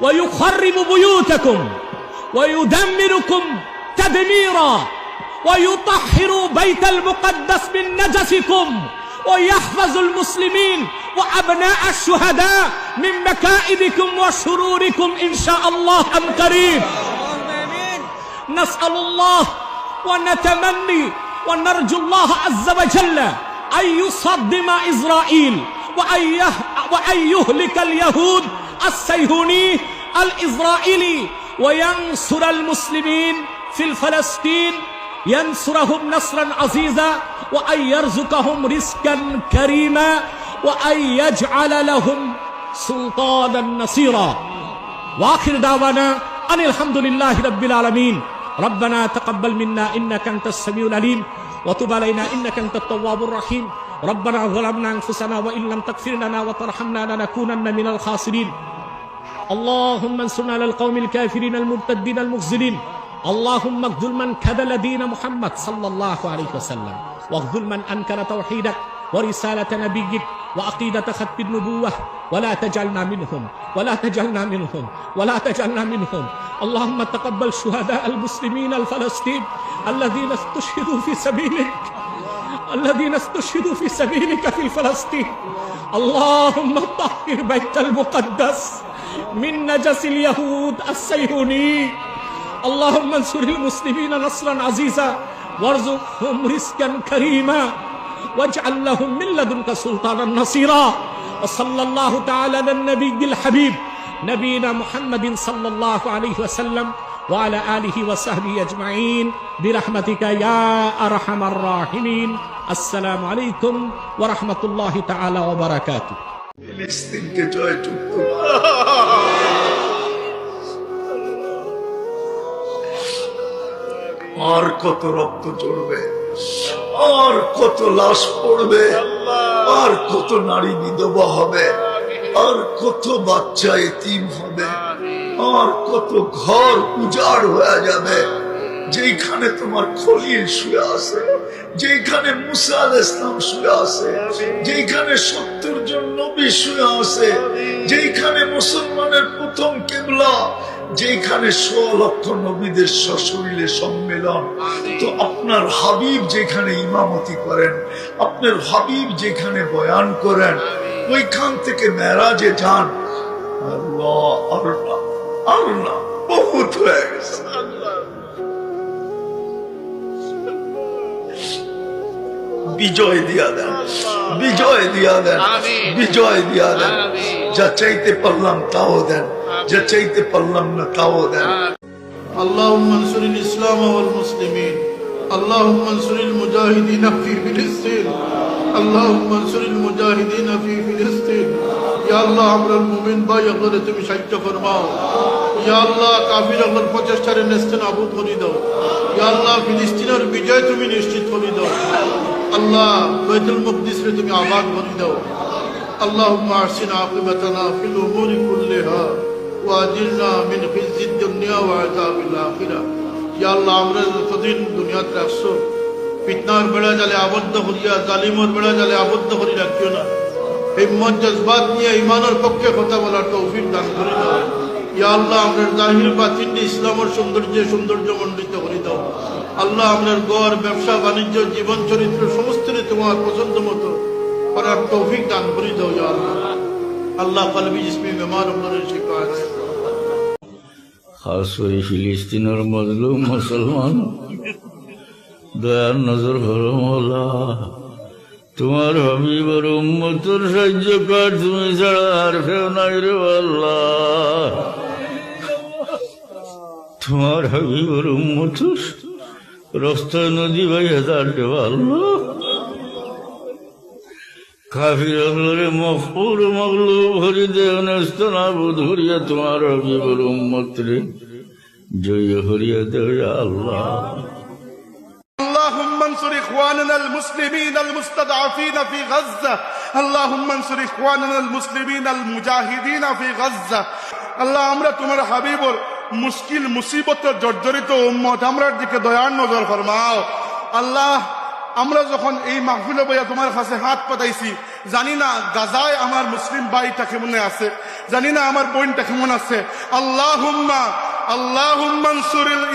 ويخرب بيوتكم ويدمركم تدميرا ويطهر بيت المقدس من نجسكم ويحفظ المسلمين وأبناء الشهداء من مكائدكم وشروركم إن شاء الله أم قريب. نسأل الله ونتمني ونرجو الله عز وجل أن يصدم إسرائيل وأن يه- وأن يهلك اليهود السيهوني الإسرائيلي وينصر المسلمين في الفلسطين ينصرهم نصرا عزيزا وأن يرزقهم رزقا كريما وأن يجعل لهم سلطانا نصيرا. وآخر دعوانا أن الحمد لله رب العالمين. ربنا تقبل منا إنك أنت السميع العليم وتب علينا إنك أنت التواب الرحيم. ربنا ظلمنا أنفسنا وإن لم تغفر لنا وترحمنا لنكونن من الخاسرين. اللهم انصرنا على القوم الكافرين المرتدين المخزلين اللهم اخذل من كذل دين محمد صلى الله عليه وسلم. واخذل من أنكر توحيدك ورسالة نبيك وعقيدة ختم النبوة. ولا تجعلنا منهم. ولا تجعلنا منهم. ولا تجعلنا منهم. اللهم تقبل شهداء المسلمين الفلسطين الذين استشهدوا في سبيلك. الذين استشهدوا في سبيلك في فلسطين اللهم طهر بيت المقدس. من نجس اليهود السيهوني. اللهم انصر المسلمين نصرا عزيزا وارزقهم رزقا كريما واجعل لهم من لدنك سلطانا نصيرا. وصلى الله تعالى على النبي الحبيب نبينا محمد صلى الله عليه وسلم وعلى آله وصحبه أجمعين. برحمتك يا أرحم الراحمين. السلام عليكم ورحمة الله تعالى وبركاته. আর কত রক্ত চড়বে আর কত লাশ পড়বে, আর কত নারী বিধবা হবে, আর কত বাচ্চা এতিম হবে, আর কত ঘর উজাড় হয়ে যাবে। যেখানে তোমার খলিল শুয়ে আছে যেখানে মুসা আল ইসলাম শুয়ে আছে যেখানে সত্তর জন নবী আছে। যেখানে মুসলমানের প্রথম কেবলা যেখানে লক্ষ নবীদের সশরীরে সম্মেলন। তো আপনার হাবিব যেখানে ইমামতি করেন, আপনার হাবিব যেখানে বয়ান করেন, ওইখান থেকে মেরাজে যান। আল্লাহ আল্লাহ আল্লাহ, বহুত হয়ে গেছে। বিজয় দিয়া দেন। বিজয় দিয়া দেন। বিজয় দিয়া দেন। যা চাইতে পারলাম তাও দেন। যা চাইতে পারলাম না তাও দেন। আল্লাহ মনসুরুল ইসলাম মুসলিমিন। আল্লাহ আল্লাহ আমরা ভাই তুমি প্রচেষ্টারে নেস্তে নাবুদ দাও। ইয়াল্লাহ ফিলিস্তিনের বিজয় তুমি নিশ্চিত করি দাও। আল্লাহ বাইতুল মুকদ্দিসরে তুমি আবাদ করে দাও اللهم احسن عاقبتنا في الامور كلها واجرنا من خزي الدنيا وعذاب الاخره يا الله আমরা যতদিন দুনিয়াতে রাখছো ফিতনার বেড়া জালে আবদ্ধ করিয়া জালিমর বেড়া জালে আবদ্ধ করি রাখিও না হিম্মত জজবাত নিয়ে ইমানের পক্ষে কথা বলার তৌফিক দান করে দাও ইয়া আল্লাহ আমরা জাহির বাতিন ইসলামের সৌন্দর্যে সৌন্দর্য মণ্ডিত করে দাও আল্লাহ আপনার গড় ব্যবসা, বাণিজ্য, জীবন, চরিত্র, সমস্ত তোমার পছন্দ মতো করার তৌফিক দান করে দাও আল্লাহ। আল্লাহ কলবি বেমার আপনার শিকায়ত খাস করে ফিলিস্তিনের মজলুম মুসলমান, দয়ার নজর হলো মোলা। তোমার হবিবর উম্মতর সাহায্য কর, তুমি ছাড়া আর কেউ নাই রে আল্লাহ। তোমার হবিবর উম্মতর রাস্তায় নদী ভাই হাজার দেওয়া আল্লাহ কাফির হলরে মফুর মগলুব হরি দেহনস্ত নাবুদ হরিয়া তোমার হবিবর উম্মত রে জয় হরিয়া দেয় আল্লাহ اللهم انصر اخواننا المسلمين المستضعفين في غزه اللهم انصر اخواننا المسلمين المجاهدين في غزه আল্লাহ আমরা তোমার হাবিবর মুশকিল মুসিবত জর্জরিত উম্মত। আমরার দিকে দয়ার নজর ফরমাও। আল্লাহ, আমরা যখন এই মাহফিলে বইয়া তোমার কাছে হাত পাতাইছি, জানি না গাজায় আমার মুসলিম ভাইটা কেমন আছে, জানি না আমার বোনটা কেমন আছে। আল্লাহ আল্লাহ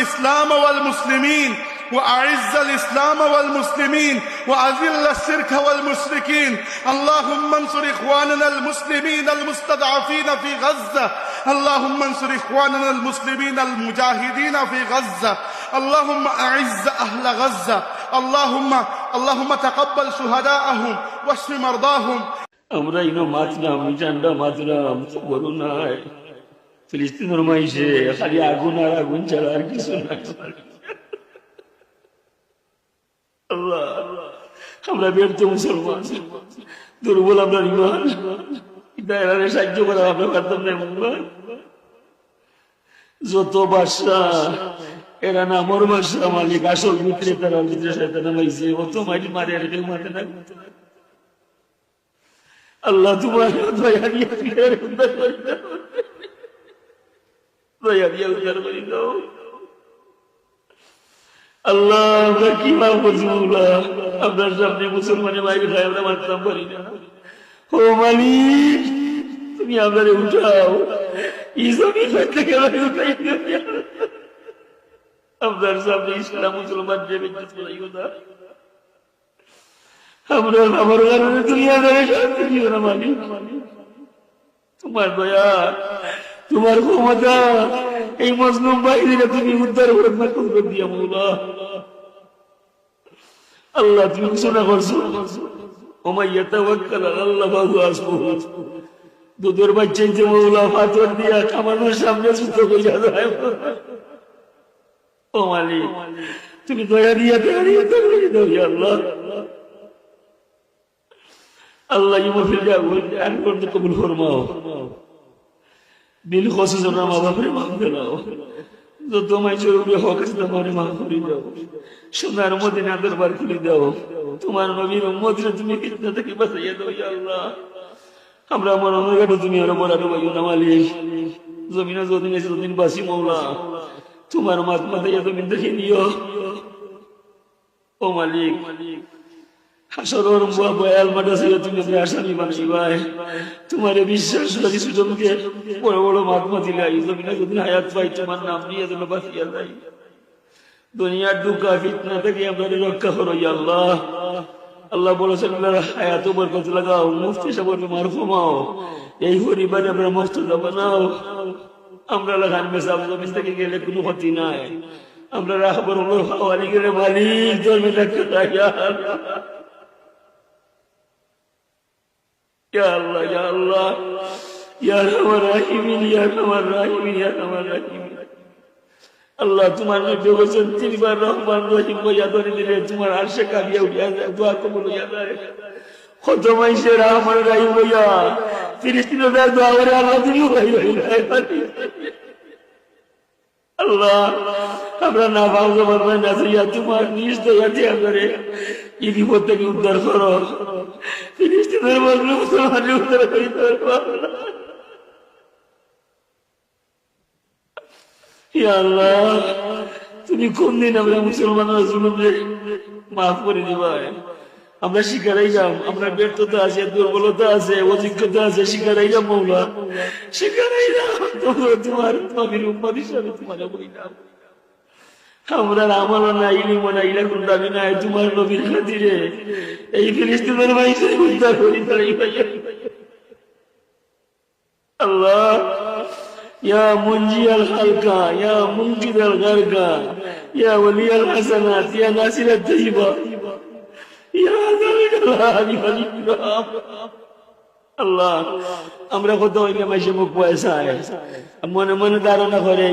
ইসলাম ওয়াল মুসলিমিন। وأعز الإسلام والمسلمين وأذل الشرك والمشركين اللهم انصر إخواننا المسلمين المستضعفين في غزة اللهم انصر إخواننا المسلمين المجاهدين في غزة اللهم أعز أهل غزة اللهم اللهم تقبل شهداءهم واشف مرضاهم আমরা ইনো মাতলাম মিজানটা মাতলাম বড় নাই ফিলিস্তিনের মাইসে খালি আগুন আর আগুন ছাড়া আর কিছু না আল্লাহ, আমরা ব্যর্থ মুসলমান, দুর্বল আমরা ইমান। দায়রারে সাহায্য করা আমরা পারতাম না মুসলমান যত বাসা এরা না আমার বাসা মালিক, আসল ভিতরে তারা ভিতরে শয়তান মাইছে অত মারি মারে আর কেউ মারে না। আল্লাহ তোমার দয়া দিয়ে দয়া দিয়ে উদ্ধার করে দাও আল্লাহ আমরা কি মাহবুজুল্লাহ আপনার সামনে মুসলমানের বাইরে খাই আমরা মানতাম পারি না। ও মালিক, তুমি আপনারে উঠাও। ইসলামী থেকে উঠাই আপনার সামনে ইসলাম মুসলমান যে বেঁচে আমরা কারণে তুমি আমাদের তোমার দয়া। তোমার ক্ষমতা। এই মজলুম বাহিনীরা তুমি উদ্ধার করে না করবে দিয়া মৌলা। আল্লাহ তুমি ঘোষণা করছ। তুমি আল্লাহ। কবুল ফরমাও। বিল খসিস না মা বাপরে মাফ দিলাও যত মাই জরুরি হক আছে তোমার মাফ করে দাও সোনার মদিনা দরবার খুলে দাও তোমার নবীর মদিনা তুমি ফিতনা থেকে বাঁচাইয়া দাও ইয়া আল্লাহ আমরা আমার অনুগাটো তুমি আর বলার বাইও না মালিক জমিনে যদিন এসে যদিন বাসি মৌলা তোমার মাত মাথায় জমিন দেখে নিও ও মালিক হাসরের বয়াল মাঠে ছিল তুমি যে আসামি বানাইবাই তোমার বিশ্বাস করি সুজনকে বড় বড় মহাত্মা দিলাই জমিনে যদি হায়াত পাই, তোমার নাম নিয়ে যেন বাঁচিয়া যাই। দুনিয়ার দুঃখা ফিতনা থেকে আমরা রক্ষা করো আল্লাহ। আল্লাহ বলেছেন হায়াত বরকত লাগাও, মুফতি সাহেবের মার ফমাও এই পরিবারে আমরা মুফত বানাও। আমরা লাগান মেসাব জমিন থেকে গেলে কোনো ক্ষতি নাই। আমরা রাখবর হাওয়ালি গেলে মালিক জন্মে থাকতে আল্লাহ আল্লাহ, তোমার নবী হোসেন তিনবার রহমান রহিম কইয়া ধরে দিলে তোমার আরশে উঠিয়া দোয়া কবুল হইয়া যায়। কত মাইসে রহমান দিন দোয়া করে আল্লাহ তুমি আল্লাহ, আমরা না ভাবতে পারবেন না তোমার নিজ দয়া দিয়ে আমরা এই থেকে উদ্ধার করো। ফিলিস্তিনের মজলুম মুসলমানের উদ্ধার করিতে আল্লাহ, তুমি কোন দিন আমরা মুসলমানরা জুলুমে মাফ করে দিবা? আমরা শিকারাই যাম, আমরা ব্যর্থতা আছে, দুর্বলতা আছে অযোগ্যতা আছে, শিকারাই যাম মৌলা। শিকারাই যাম। তোমরা তোমার নবীর হিসাবে তোমার বইলাম আমরা আমল না ইলি মনে ইলা কোন দাবি না তোমার নবীর খাতিরে এই ফিলিস্তিনের মানুষের উদ্ধার করি তাই আল্লাহ ইয়া মুঞ্জি আল হালকা ইয়া মুঞ্জিদ আল গারকা ইয়া ওলি আল হাসানাত ইয়া নাসির আল তাইবা ইয়া দাল আল হাদি আল্লাহ, আমরা কত হইলে মাসে মুখ পয়সায় মনে মনে ধারণা করে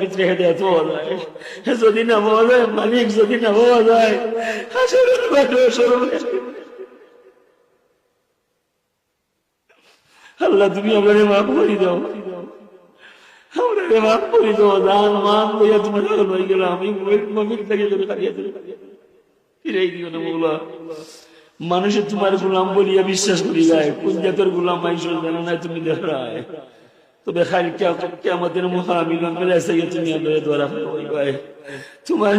ভিতরে হেঁটে যদি না পাওয়া যায় মালিক যদি না পাওয়া যায়। আল্লাহ, তুমি আমাকে মাফ করে দাও। আমাকে মাফ করে দাও, দান, মান লইয়া তোমার হয়ে গেল। আমি মমির থেকে দিও না মানুষে তোমার গুলাম বলিয়া বিশ্বাস করি যায়। কোন জাতের গুলাম আইসো জানো না তুমি দেখায়। তবে খালি কেমতের মহামিল আছে তুমি আমাদের দ্বারা তোমার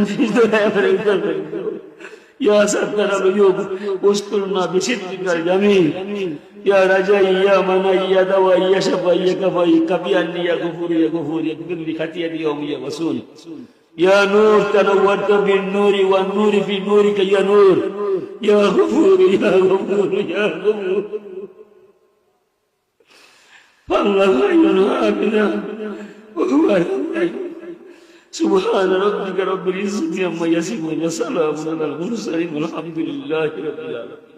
ইয়া সাত্তারা লয়োগ ওস্তুরনা বিসিদ্দিকার জামি। ইয়া রাজা, ইয়া মানা ইয়া নূর। يا غفور يا غفور يا غفور. فالله حافظا وهو الحي سبحان ربك رب العزة عما يصفون وسلام على المرسلين والحمد لله رب العالمين.